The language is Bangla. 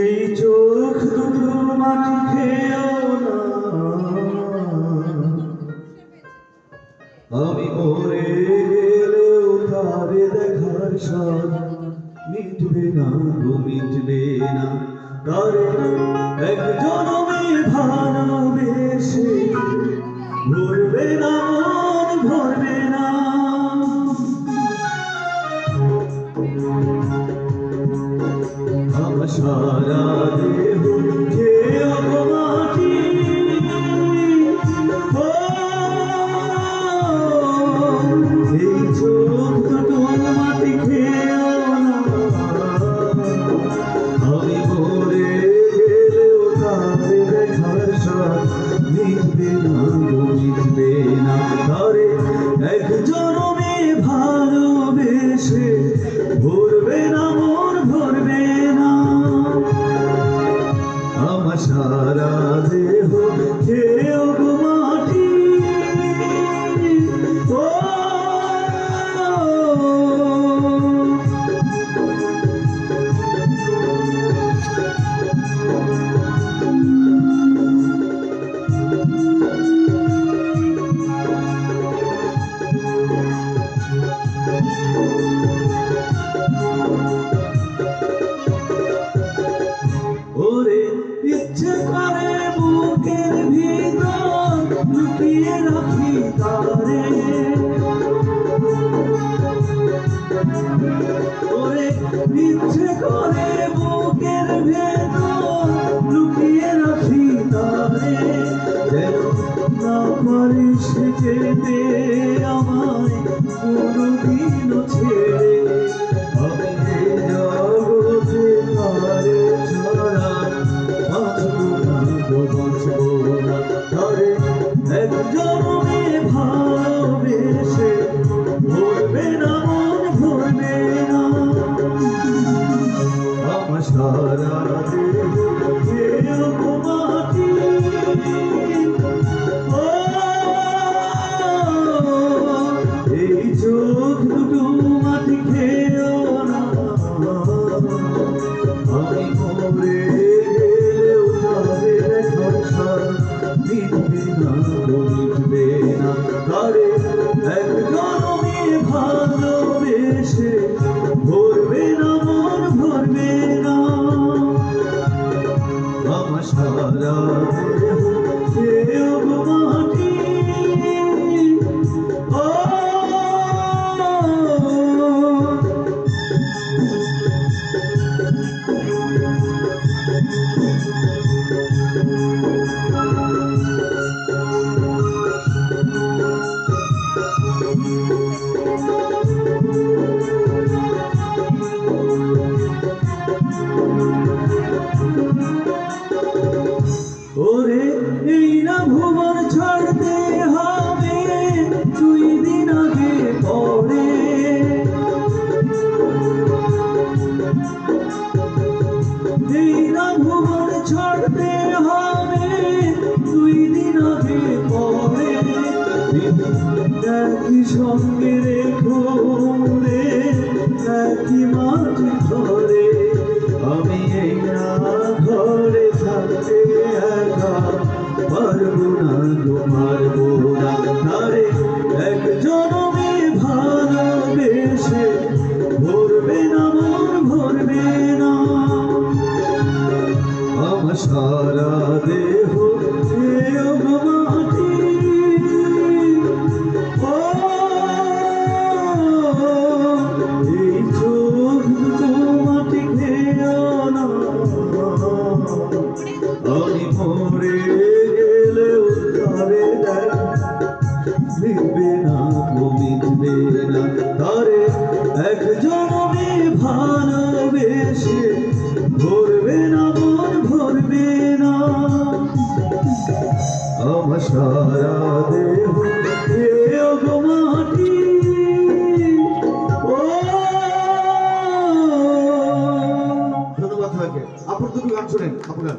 এই চোখ দুটো মাটি খেয়েও না। আমি মরে গেলেও তারে দেখার স্বাদ মিটবে না গো, মিটবে না। তারে এক জনমে ভালোবেসে ভরবে না এক ইচ্ছে করে বুকের ভেতর লুকিয়ে রাখি যেন না পারিস যেতে আমায় কোনোদিনও ছেড়ে। আমি ও এই চোখ দুটো মাটি খেয়েও না আমি মরে গেলেও তারে দেখার মিটবে না মিটবে না তারে ভালোবেসে ভরবে ওরে এই না ভুবন ছাড়তে একই সঙ্গে রেখো রে আমি এই না ঘরে থাকতে একা। পারব না তোমার পারব মিটবে না গো মিটবে না তারে এক জনমে ভালোবেসে ভরবে না, মন ভরবে না। আমার সারা দেহ মাটি। ও! ধন্যবাদ আপুর দুটো গান শুনেন গান।